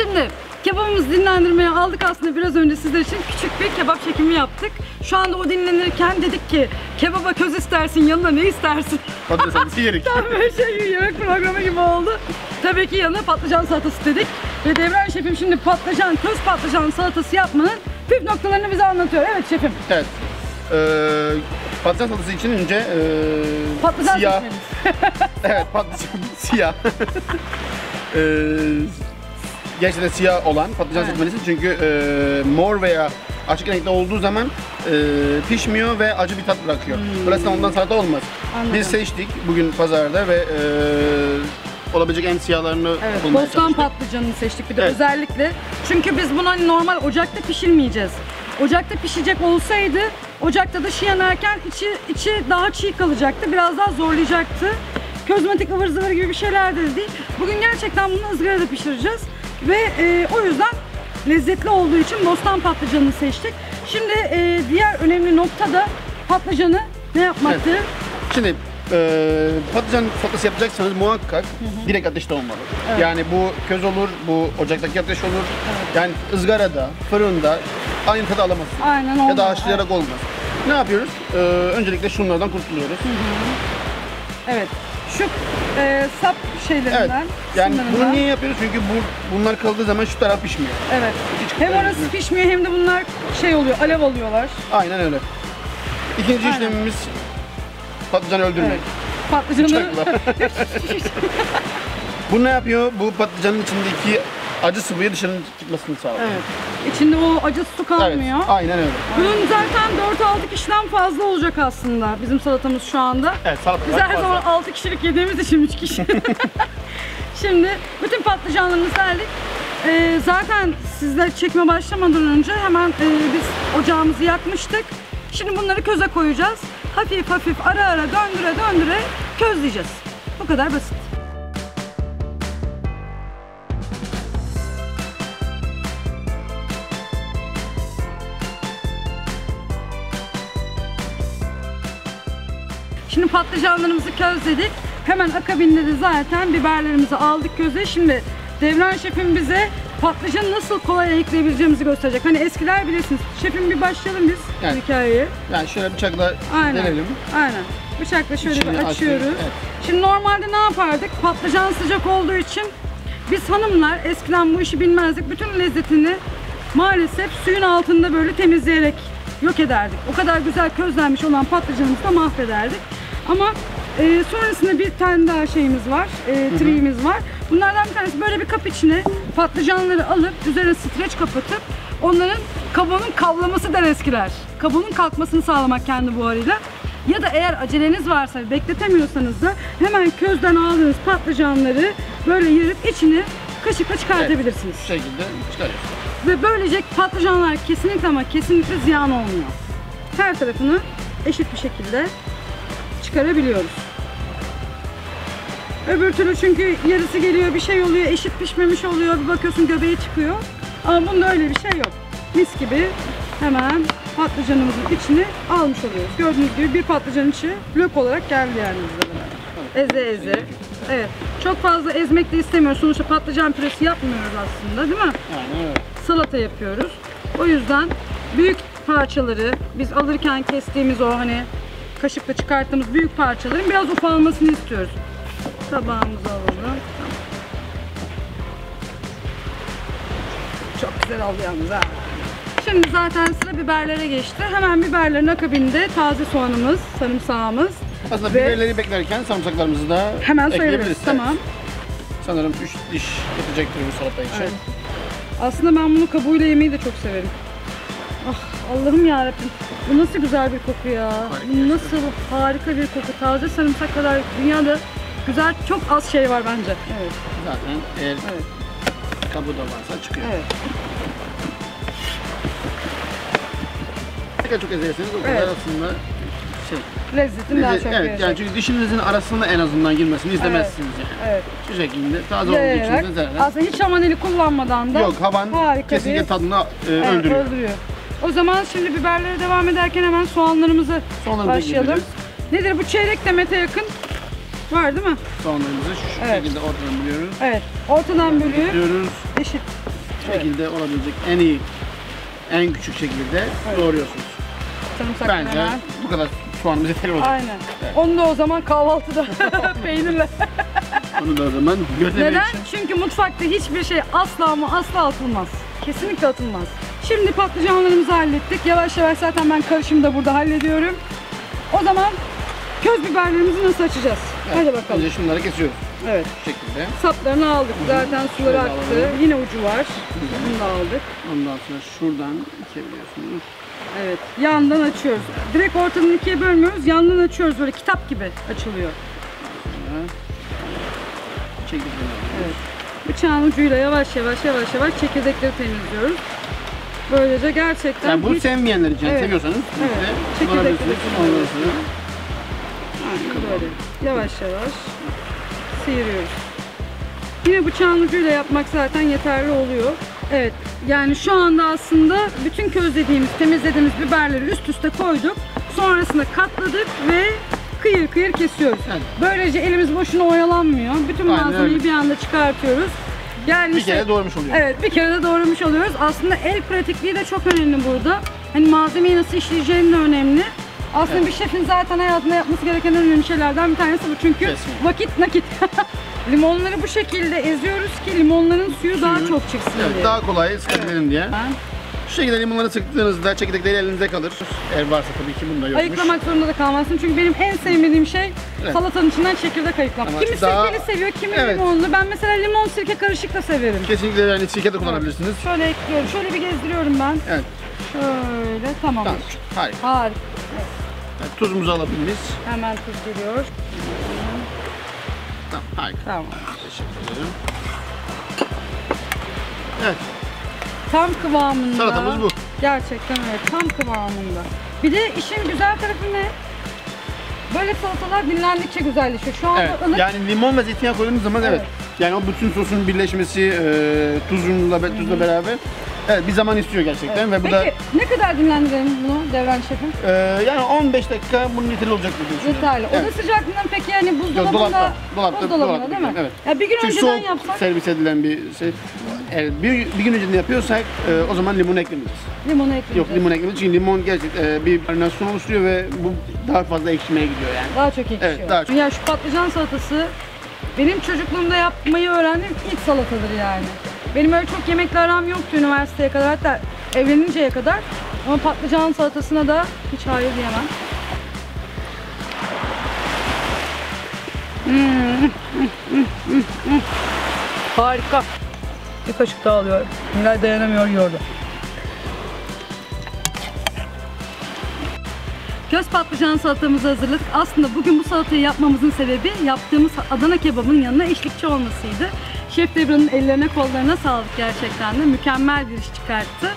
Şimdi kebabımızı dinlendirmeye aldık aslında biraz önce sizler için küçük bir kebap çekimi yaptık. Şu anda o dinlenirken dedik ki kebaba köz istersin yanına ne istersin? Patates salatası yedik. Tam böyle şey yemek programı gibi oldu. Tabii ki yanına patlıcan salatası dedik. Ve Devran şefim şimdi patlıcan, köz patlıcan salatası yapmanın püf noktalarını bize anlatıyor. Evet şefim. Evet. Ee, patlıcan salatası için önce ee, Patlıcan siyah. evet patlıcan siyah. ee, gerçekten siyah olan patlıcan Evet. seçmelisin çünkü ee, mor veya açık renkte olduğu zaman ee, pişmiyor ve acı bir tat bırakıyor. Dolayısıyla ondan salata olmaz. Hmm. Anladım. Biz seçtik bugün pazarda ve ee, olabilecek en siyahlarını Evet, bulmaya bostan çalıştık. patlıcanını seçtik bir de Evet. özellikle. Çünkü biz bunu hani normal ocakta pişirmeyeceğiz. Ocakta pişecek olsaydı ocakta dışı yanarken içi, içi daha çiğ kalacaktı. Biraz daha zorlayacaktı. Kozmetik ıvır zıvır gibi bir şeyler de değil. Bugün gerçekten bunu ızgarada pişireceğiz. Ve e, o yüzden lezzetli olduğu için bostan patlıcanını seçtik. Şimdi e, diğer önemli nokta da patlıcanı ne yapmaktı? Şimdi e, patlıcan salatası yapacaksanız muhakkak direkt ateşte olmalı. Yani bu köz olur, bu ocaktaki ateş olur. Yani ızgarada, fırında aynı tadı alamazsın. Aynen Ya olmalı, da haşlayarak olmaz. Ne yapıyoruz? E, öncelikle şunlardan kurtuluyoruz. Evet. Şu e, sap Evet. şeylerinden. Yani sınırından. bunu niye yapıyoruz? Çünkü bu bunlar kaldığı zaman şu taraf pişmiyor. Evet. Hiç Hem orası kıpırdamıyor. pişmiyor hem de bunlar şey oluyor, alev alıyorlar. Aynen öyle. İkinci Aynen. işlemimiz patlıcanı öldürmek. Evet. Patlıcanı bu ne yapıyor? Bu patlıcanın içindeki acı sıvıyı dışarı çıkmasını sağlıyor. Evet. İçinde o acı su kalmıyor. Evet, aynen öyle. Bunun zaten 4-6 kişiden fazla olacak aslında bizim salatamız şu anda. Evet, salata Biz her fazla. zaman 6 kişilik yediğimiz için 3 kişi. Şimdi bütün patlıcanlarımızı serdik. Ee, zaten sizler çekme başlamadan önce hemen e, biz ocağımızı yakmıştık. Şimdi bunları köze koyacağız. Hafif hafif ara ara döndüre döndüre közleyeceğiz. Bu kadar basit. Şimdi patlıcanlarımızı közledik. Hemen akabinde de zaten biberlerimizi aldık köze. Şimdi Devran şefim bize patlıcanı nasıl kolay ayıklayabileceğimizi gösterecek. Hani eskiler bilirsiniz. Şefim bir başlayalım biz Evet. hikayeye. Yani şöyle bıçakla Aynen. denelim. Aynen. Bıçakla şöyle İçini bir açtık, açıyoruz. evet. Şimdi normalde ne yapardık? Patlıcan sıcak olduğu için biz hanımlar eskiden bu işi bilmezdik. Bütün lezzetini maalesef suyun altında böyle temizleyerek yok ederdik. O kadar güzel közlenmiş olan patlıcanımızı da mahvederdik. Ama e, sonrasında bir tane daha şeyimiz var, e, triğimiz var. Bunlardan bir tanesi böyle bir kap içine patlıcanları alıp üzerine streç kapatıp onların kabuğunun kavlaması der eskiler. Kabuğunun kalkmasını sağlamak kendi buharıyla. Ya da eğer aceleniz varsa bekletemiyorsanız da hemen közden aldığınız patlıcanları böyle yarıp içini kaşıkla çıkartabilirsiniz. Şu şekilde çıkarıyoruz. Ve böylece patlıcanlar kesinlikle ama kesinlikle ziyan olmuyor. Her tarafını eşit bir şekilde çıkarabiliyoruz. Öbür türlü çünkü yarısı geliyor bir şey oluyor eşit pişmemiş oluyor bir bakıyorsun göbeği çıkıyor. Ama bunda öyle bir şey yok. Mis gibi hemen patlıcanımızın içini almış oluyoruz. Gördüğünüz gibi bir patlıcan içi blok olarak geldi yani. Eze eze. Evet. Çok fazla ezmek de istemiyoruz. Sonuçta patlıcan püresi yapmıyoruz aslında değil mi? Aynen öyle. salata yapıyoruz. O yüzden büyük parçaları biz alırken kestiğimiz o hani kaşıkla çıkarttığımız büyük parçaların biraz ufalmasını istiyoruz. Tabağımıza alalım. Çok güzel oldu yalnız ha. Şimdi zaten sıra biberlere geçti. Hemen biberlerin akabinde taze soğanımız, sarımsağımız. Aslında Ve- biberleri beklerken sarımsaklarımızı da Hemen soyabiliriz. Tamam. Sanırım 3 diş yetecektir bu salata için. Evet. Aslında ben bunu kabuğuyla yemeyi de çok severim. Ah Allah'ım yarabbim. Bu nasıl güzel bir koku ya. Bu nasıl harika bir koku. Taze sarımsak kadar dünyada güzel çok az şey var bence. Evet. Zaten eğer Evet. kabuğu da varsa çıkıyor. Evet. Ne kadar çok ezerseniz o kadar Evet. aslında şey. Lezzetin daha çok evet, gelecek. yani çünkü dişinizin arasında en azından girmesini istemezsiniz yani. Evet. Şu şekilde taze olduğu Yayarak, için de zaten. aslında hiç havaneli kullanmadan da Yok havan harika kesinlikle bir tadını e, Evet, öldürüyor. öldürüyor. O zaman şimdi biberlere devam ederken hemen soğanlarımızı Soğanları da başlayalım. Nedir bu çeyrek demete yakın var değil mi? Soğanlarımızı şu Evet. şekilde ortadan bölüyoruz. Evet. Ortadan bölüp Diyoruz. eşit şekilde olabilecek en iyi, en küçük şekilde doğruyorsunuz. Bence hemen. bu kadar soğanımız yeterli olacak. Aynen. Onu da o zaman kahvaltıda peynirle. Onu da o zaman gözlemek Neden? Çünkü mutfakta hiçbir şey asla ama asla atılmaz. Kesinlikle atılmaz. Şimdi patlıcanlarımızı hallettik. Yavaş yavaş zaten ben karışımı da burada hallediyorum. O zaman köz biberlerimizi nasıl açacağız? Hadi bakalım. Önce şunları kesiyoruz Evet. bu şekilde. Saplarını aldık. Zaten suları Şöyle aktı. alalım. Yine ucu var. Bunu da aldık. Ondan sonra şuradan ikebiliyorsunuz. Evet. Yandan açıyoruz. Direkt ortadan ikiye bölmüyoruz. Yandan açıyoruz. Böyle kitap gibi açılıyor. Çekirdeğini alıyoruz. Evet. Bıçağın ucuyla yavaş yavaş yavaş yavaş çekirdekleri temizliyoruz. Böylece gerçekten Yani bunu hiç- sevmeyenler için, Evet. seviyorsanız siz Evet. de kullanabilirsiniz. Aynen böyle. Yavaş yavaş sıyırıyoruz. Yine bıçağın ucuyla yapmak zaten yeterli oluyor. Evet yani şu anda aslında bütün közlediğimiz, temizlediğimiz biberleri üst üste koyduk. Sonrasında katladık ve kıyır kıyır kesiyoruz. Evet. Böylece elimiz boşuna oyalanmıyor. Bütün malzemeyi bir anda çıkartıyoruz. Yani bir işte- kere doğramış oluyor. Evet bir kere de doğramış oluyoruz. Aslında el pratikliği de çok önemli burada. Hani malzemeyi nasıl işleyeceğim de önemli. Aslında Evet. bir şefin zaten hayatında yapması gereken en önemli şeylerden bir tanesi bu. Çünkü Kesinlikle. vakit nakit. Limonları bu şekilde eziyoruz ki limonların suyu, daha Suyu- çok çıksın Evet, diye. daha kolay sıkabilirim diye. Ben Şu şekilde limonları sıktığınızda çekirdekleri elinizde kalır. Eğer varsa tabii ki bunda yokmuş. ayıklamak zorunda da kalmazsın. Çünkü benim en sevmediğim şey Evet. salatanın içinden çekirdek ayıklamak. Ama kimi daha- sirkeli seviyor, kimi Evet. limonlu. Ben mesela limon sirke karışık da severim. Kesinlikle yani sirke de kullanabilirsiniz. Şöyle ekliyorum. Şöyle bir gezdiriyorum ben. Evet. Şöyle tamam. Tamam. Harika. Harika. Tuzumuzu alabiliriz. Hemen tuz geliyor. Tamam. Harika. Tamam. Teşekkür ederim. Evet. Tam kıvamında. Salatamız bu. Gerçekten evet. Tam kıvamında. Bir de işin güzel tarafı ne? Böyle salatalar dinlendikçe güzelleşiyor. Şu anda Evet. ılık. Yani limon ve zeytinyağı koyduğunuz zaman evet. Evet. Yani o bütün sosun birleşmesi, e, tuzunla, tuzla beraber evet bir zaman istiyor gerçekten ve bu Peki da ne kadar dinlendirelim bunu Devran Şef'im? e, yani 15 dakika bunun yeterli olacak diye düşünüyorum. Yeterli. Evet. Oda sıcaklığından peki yani buzdolabında, dolapta, dolapta, buzdolabında dolapta değil mi? evet. Ya bir gün Çünkü önceden yapsak servis edilen bir şey. Evet, bir, bir gün önceden yapıyorsak e, o zaman limon eklemeyeceğiz. limonu ekleyeceğiz. Yok limon eklemeyeceğiz çünkü limon gerçekten e, bir marinasyon oluşturuyor ve bu daha fazla ekşimeye gidiyor yani. Daha çok ekşiyor. Evet, daha çok. Ya şu patlıcan salatası benim çocukluğumda yapmayı öğrendiğim ilk salatadır yani. Benim öyle çok yemekle aram yoktu üniversiteye kadar hatta evleninceye kadar. Ama patlıcan salatasına da hiç hayır diyemem. Hmm. Harika. Bir kaşık daha alıyorum. Nilay dayanamıyor yiyordu. Göz patlıcan salatamızı hazırladık. Aslında bugün bu salatayı yapmamızın sebebi yaptığımız Adana kebabının yanına eşlikçi olmasıydı. Şef Debra'nın ellerine kollarına sağlık gerçekten de mükemmel bir iş çıkarttı.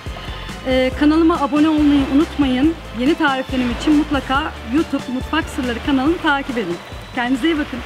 Ee, kanalıma abone olmayı unutmayın. Yeni tariflerim için mutlaka YouTube Mutfak Sırları kanalını takip edin. Kendinize iyi bakın.